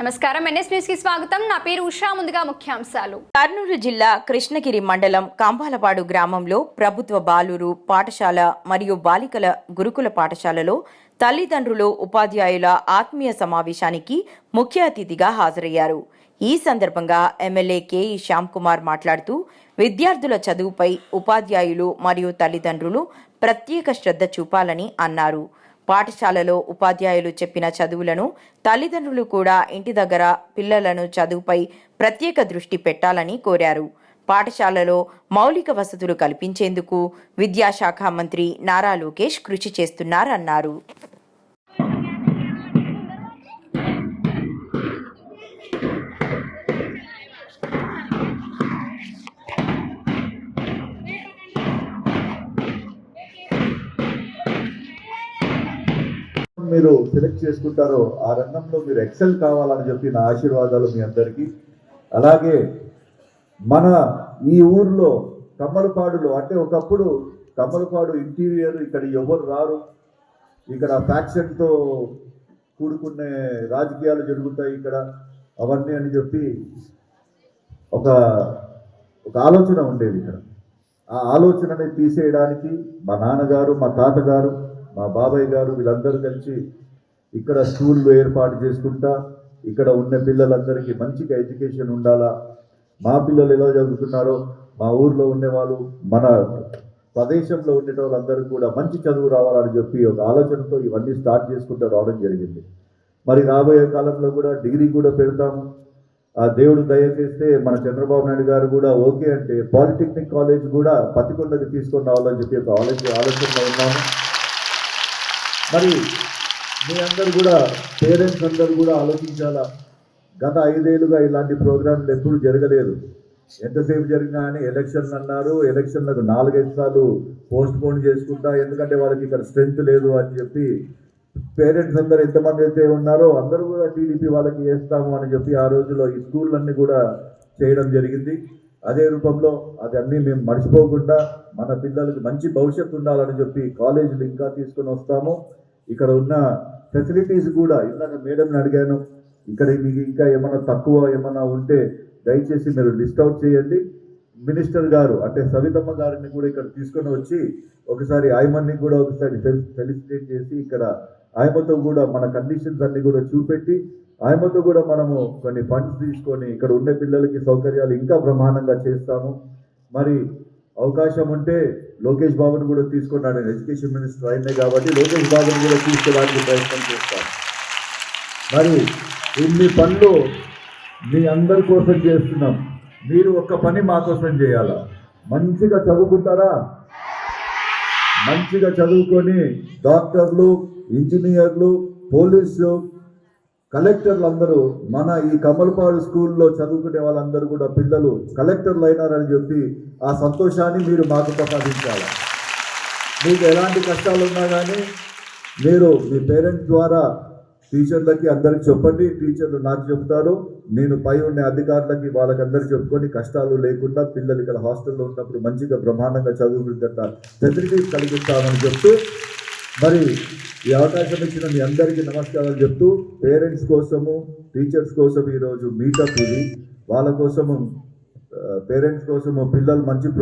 నమస్కారం. ఎన్ఎస్ స్వాగతం. నా పేరు ఉషా. ముందుగా ముఖ్యాంశాలు. కర్నూలు జిల్లా కృష్ణగిరి మండలం కాంబాలపాడు గ్రామంలో ప్రభుత్వ బాలురు పాఠశాల మరియు బాలికల గురుకుల పాఠశాలలో తల్లిదండ్రులు ఉపాధ్యాయుల ఆత్మీయ సమావేశానికి ముఖ్య అతిథిగా హాజరయ్యారు. ఈ సందర్భంగా ఎమ్మెల్యే కేఈ శ్యామ్ కుమార్ మాట్లాడుతూ విద్యార్థుల చదువుపై ఉపాధ్యాయులు మరియు తల్లిదండ్రులు ప్రత్యేక శ్రద్ధ చూపాలని అన్నారు. పాఠశాలలో ఉపాధ్యాయులు చెప్పిన చదువులను తల్లిదండ్రులు కూడా ఇంటి దగ్గర పిల్లలను చదువుపై ప్రత్యేక దృష్టి పెట్టాలని కోరారు. పాఠశాలలో మౌలిక వసతులు కల్పించేందుకు విద్యాశాఖ మంత్రి నారా లోకేష్ కృషి చేస్తున్నారన్నారు. మీరు సెలెక్ట్ చేసుకుంటారో ఆ రంగంలో మీరు ఎక్సెల్ కావాలని చెప్పి నా ఆశీర్వాదాలు మీ అందరికీ. అలాగే మన ఈ ఊర్లో కమ్మలపాడులో అంటే ఒకప్పుడు కమ్మలపాడు ఇంటీరియర్ ఇక్కడ ఎవరు రారు? ఇక్కడ ఫ్యాక్షన్తో కూడుకునే రాజకీయాలు జరుగుతాయి ఇక్కడ. అవన్నీ అని చెప్పి ఒక ఒక ఆలోచన ఉండేది ఇక్కడ. ఆ ఆలోచనని తీసేయడానికి మా నాన్నగారు మా తాతగారు మా బాబాయ్ గారు వీళ్ళందరూ కలిసి ఇక్కడ స్కూళ్ళు ఏర్పాటు చేసుకుంటా ఇక్కడ ఉన్న పిల్లలందరికీ మంచిగా ఎడ్యుకేషన్ ఉండాలా? మా పిల్లలు ఎలా చదువుతున్నారో మా ఊర్లో ఉండేవాళ్ళు మన ప్రదేశంలో ఉండే వాళ్ళందరూ కూడా మంచి చదువు రావాలని చెప్పి ఒక ఆలోచనతో ఇవన్నీ స్టార్ట్ చేసుకుంటూ రావడం జరిగింది. మరి రాబోయే కాలంలో కూడా డిగ్రీ కూడా పెడతాము. ఆ దేవుడు దయచేస్తే మన చంద్రబాబు నాయుడు గారు కూడా ఓకే అంటే పాలిటెక్నిక్ కాలేజ్ కూడా పతికొండకి తీసుకొని రావాలని చెప్పి ఒక ఆలోచన ఆలోచనలో ఉన్నాము. మరి మీ అందరు కూడా పేరెంట్స్ అందరు కూడా ఆలోచించాలా? గత ఐదేళ్ళుగా ఇలాంటి ప్రోగ్రాంలు ఎప్పుడు జరగలేదు. ఎంతసేపు జరిగినా అని ఎలక్షన్లు అన్నారు. ఎలక్షన్లకు నాలుగైదు సార్లు పోస్ట్ పోన్ చేసుకుంటా ఎందుకంటే వాళ్ళకి ఇక్కడ స్ట్రెంత్ లేదు అని చెప్పి పేరెంట్స్ అందరు ఎంతమంది అయితే ఉన్నారో అందరూ కూడా టీడీపీ వాళ్ళకి వేస్తాము అని చెప్పి ఆ రోజులో ఈ స్కూళ్ళన్నీ కూడా చేయడం జరిగింది. అదే రూపంలో అది అన్నీ మేము మర్చిపోకుండా మన పిల్లలకి మంచి భవిష్యత్తు ఉండాలని చెప్పి కాలేజీలు ఇంకా తీసుకొని వస్తాము. ఇక్కడ ఉన్న ఫెసిలిటీస్ కూడా ఇందాక మేడంని అడిగాను. ఇక్కడ మీకు ఇంకా ఏమైనా తక్కువ ఏమైనా ఉంటే దయచేసి మీరు లిస్ట్ అవుట్ చేయండి. మినిస్టర్ గారు అంటే సవితమ్మ గారిని కూడా ఇక్కడ తీసుకొని వచ్చి ఒకసారి ఆయమన్ని కూడా ఒకసారి ఫెలిసిటేట్ చేసి ఇక్కడ ఆయమతో కూడా మన కండిషన్స్ అన్ని కూడా చూపెట్టి ఆయమతో కూడా మనము కొన్ని ఫండ్స్ తీసుకొని ఇక్కడ ఉండే పిల్లలకి సౌకర్యాలు ఇంకా బ్రహ్మాండంగా చేస్తాము. మరి అవకాశం ఉంటే లోకేష్ బాబుని కూడా తీసుకున్నాడు. ఎడ్యుకేషన్ మినిస్టర్ అయినాయి కాబట్టి లోకేష్ బాబుని కూడా తీసుకోవడానికి ప్రయత్నం చేస్తాను మరి ఇన్ని పనులు మీ అందరి కోసం చేస్తున్నాం. మీరు ఒక్క పని మా కోసం చేయాలా? మంచిగా చదువుకుంటారా? మంచిగా చదువుకొని డాక్టర్లు ఇంజనీర్లు పోలీసు కలెక్టర్లు అందరూ మన ఈ కమలపాడు స్కూల్లో చదువుకునే వాళ్ళందరూ కూడా పిల్లలు కలెక్టర్లు అయినారని చెప్పి ఆ సంతోషాన్ని మీరు మాకు ప్రసాదించాలి. మీకు ఎలాంటి కష్టాలు ఉన్నా కానీ మీరు మీ పేరెంట్స్ ద్వారా టీచర్లకి అందరికి చెప్పండి. టీచర్లు నాకు చెప్తారు. నేను పై ఉండే అధికారులకి వాళ్ళకందరికి చెప్పుకొని కష్టాలు లేకుండా పిల్లలు ఇక్కడ హాస్టల్లో ఉన్నప్పుడు మంచిగా బ్రహ్మాండంగా చదువుకుంటుంట ఫెసిలిటీస్ కలిగిస్తామని చెప్తూ మరి ఈ అవకాశం ఇచ్చిన మీ అందరికీ నమస్కారాలు చెప్తూ పేరెంట్స్ కోసము టీచర్స్ కోసం ఈరోజు మీటప్ ఇది. వాళ్ళ కోసము పేరెంట్స్ కోసము పిల్లలు మంచి